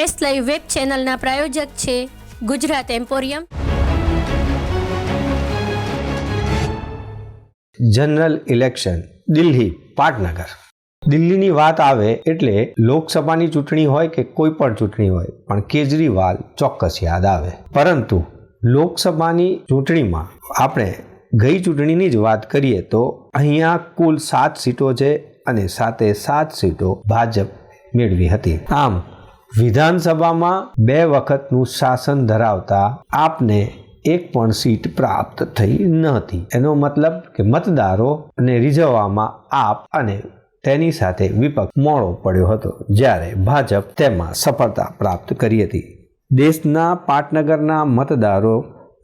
Live web ચેનલના પ્રાયોજક છે Gujarat emporium. General election, Delhi, પાટનગર. દિલ્હીની વાત આવે એટલે લોકસભાની ચૂંટણી હોય કે કોઈ પણ ચૂંટણી હોય, પણ કેજરીવાલ ચોક્કસ યાદ આવે. પરંતુ લોકસભાની ચૂંટણીમાં આપણે ગઈ ચૂંટણીની જ વાત કરીએ તો અહીંયા કુલ સાત સીટો છે અને સાથે સાત સીટો ભાજપ મેળવી હતી. આમ વિધાનસભામાં બે વખતનું શાસન ધરાવતા આપને એક પણ સીટ પ્રાપ્ત થઈ ન હતી એનો મતલબ કે મતદારો ને રીઝવવામાં આપ અને તેની સાથે વિપક્ષ મોડો પડ્યો હતો, જ્યારે ભાજપ તેમાં સફળતા પ્રાપ્ત કરી હતી. દેશના પાટનગરના મતદારો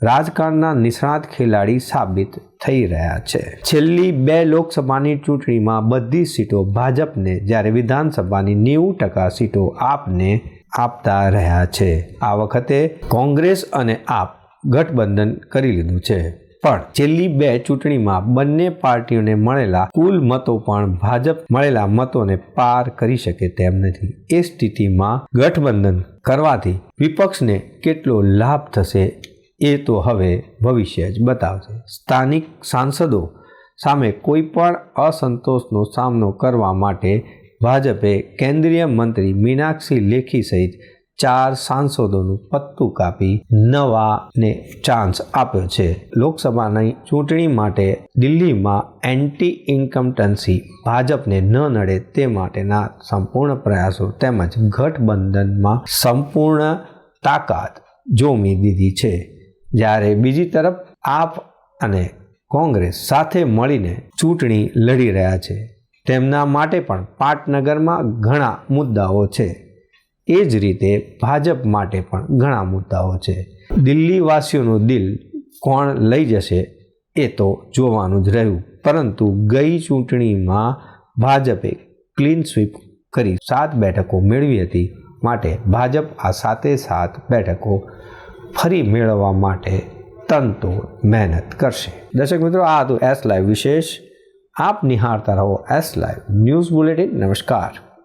રાજકારણના નિષ્ણાત ખેલાડી સાબિત થઈ રહ્યા છે. છેલ્લી બે લોકસભાની ચૂંટણીમાં બધી સીટો ભાજપને જ્યારે વિધાનસભાની નેવું ટકા સીટો આપને આપતા રહ્યા છે. આ વખતે કોંગ્રેસ અને આપ ગઠબંધન કરી લીધું છે. પણ છેલ્લી બે ચૂંટણીમાં બંને પાર્ટીઓને મળેલા કુલ મતો પણ ભાજપ મળેલા મતોને પાર કરી શકે તેમ નથી. એ સ્થિતિમાં ગઠબંધન કરવાથી વિપક્ષને કેટલો લાભ થશે એ તો હવે ભવિષ્ય જ બતાવશે. સ્થાનિક સાંસદો સામે કોઈ પણ અસંતોષનો સામનો કરવા માટે ભાજપે કેન્દ્રીય મંત્રી મીનાક્ષી લેખી સહિત ચાર સાંસદોનું પત્તું કાપી નવાને ચાન્સ આપ્યો છે. લોકસભાની ચૂંટણી માટે દિલ્હીમાં એન્ટી ઇન્કમ્ટન્સી ભાજપને ન નડે તે માટેના સંપૂર્ણ પ્રયાસો તેમજ ગઠબંધનમાં સંપૂર્ણ તાકાત જોમી દીધી છે. જ્યારે બીજી તરફ આપ અને કોંગ્રેસ સાથે મળીને ચૂંટણી લડી રહ્યા છે. તેમના માટે પણ પાટનગરમાં ઘણા મુદ્દાઓ છે. એ જ રીતે ભાજપ માટે પણ ઘણા મુદ્દાઓ છે. દિલ્હીવાસીઓનું દિલ કોણ લઈ જશે એ તો જોવાનું જ રહ્યું. પરંતુ ગઈ ચૂંટણીમાં ભાજપે ક્લીન સ્વીપ કરી સાત બેઠકો મેળવી હતી. માટે ભાજપ આ સાતે સાત બેઠકો ફરી મેળવવા માટે તનતોડ મહેનત કરશે. દર્શક મિત્રો, આ હતું એસ લાઈવ વિશેષ. આપ નિહાળતા રહો એસ લાઈવ ન્યૂઝ બુલેટિન. નમસ્કાર.